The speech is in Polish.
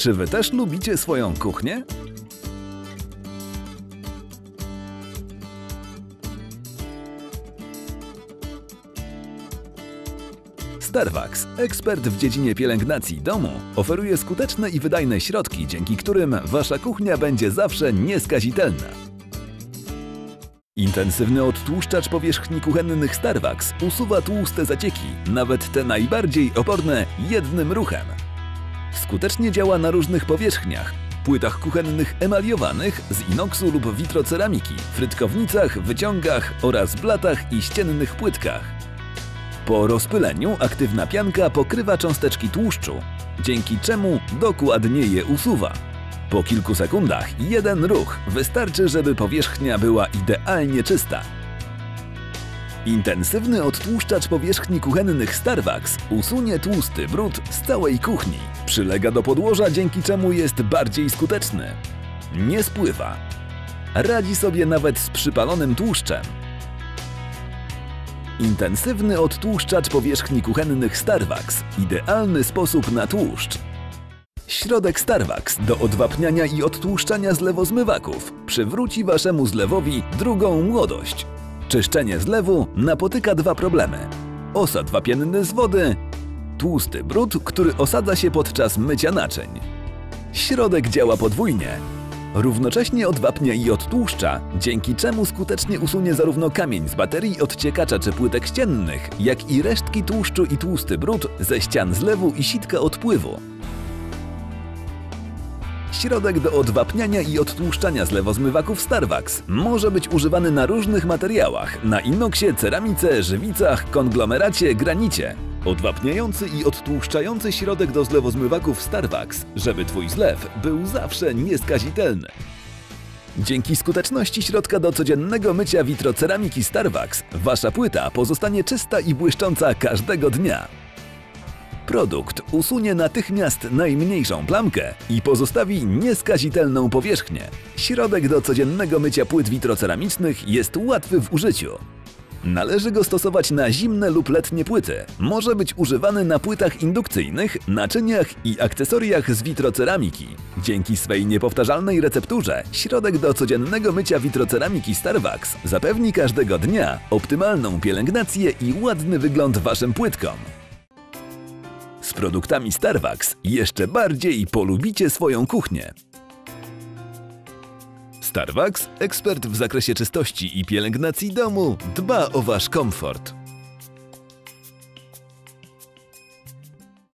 Czy wy też lubicie swoją kuchnię? Starwax, ekspert w dziedzinie pielęgnacji domu, oferuje skuteczne i wydajne środki, dzięki którym wasza kuchnia będzie zawsze nieskazitelna. Intensywny odtłuszczacz powierzchni kuchennych Starwax usuwa tłuste zacieki, nawet te najbardziej oporne, jednym ruchem. Skutecznie działa na różnych powierzchniach. Płytach kuchennych emaliowanych z inoksu lub witroceramiki, frytkownicach, wyciągach oraz blatach i ściennych płytkach. Po rozpyleniu aktywna pianka pokrywa cząsteczki tłuszczu, dzięki czemu dokładnie je usuwa. Po kilku sekundach jeden ruch wystarczy, żeby powierzchnia była idealnie czysta. Intensywny odtłuszczacz powierzchni kuchennych Starwax usunie tłusty brud z całej kuchni. Przylega do podłoża, dzięki czemu jest bardziej skuteczny. Nie spływa. Radzi sobie nawet z przypalonym tłuszczem. Intensywny odtłuszczacz powierzchni kuchennych Starwax. Idealny sposób na tłuszcz. Środek Starwax do odwapniania i odtłuszczania zlewozmywaków przywróci waszemu zlewowi drugą młodość. Czyszczenie zlewu napotyka dwa problemy. Osad wapienny z wody, tłusty brud, który osadza się podczas mycia naczyń. Środek działa podwójnie. Równocześnie odwapnia i odtłuszcza, dzięki czemu skutecznie usunie zarówno kamień z baterii odciekacza czy płytek ściennych, jak i resztki tłuszczu i tłusty brud ze ścian zlewu i sitka odpływu. Środek do odwapniania i odtłuszczania zlewozmywaków Starwax może być używany na różnych materiałach, na inoksie, ceramice, żywicach, konglomeracie, granicie. Odwapniający i odtłuszczający środek do zlewozmywaków Starwax, żeby twój zlew był zawsze nieskazitelny. Dzięki skuteczności środka do codziennego mycia witroceramiki Starwax, wasza płyta pozostanie czysta i błyszcząca każdego dnia. Produkt usunie natychmiast najmniejszą plamkę i pozostawi nieskazitelną powierzchnię. Środek do codziennego mycia płyt witroceramicznych jest łatwy w użyciu. Należy go stosować na zimne lub letnie płyty. Może być używany na płytach indukcyjnych, naczyniach i akcesoriach z witroceramiki. Dzięki swej niepowtarzalnej recepturze, środek do codziennego mycia witroceramiki Starwax zapewni każdego dnia optymalną pielęgnację i ładny wygląd waszym płytkom. Z produktami Starwax jeszcze bardziej polubicie swoją kuchnię. Starwax, ekspert w zakresie czystości i pielęgnacji domu, dba o wasz komfort.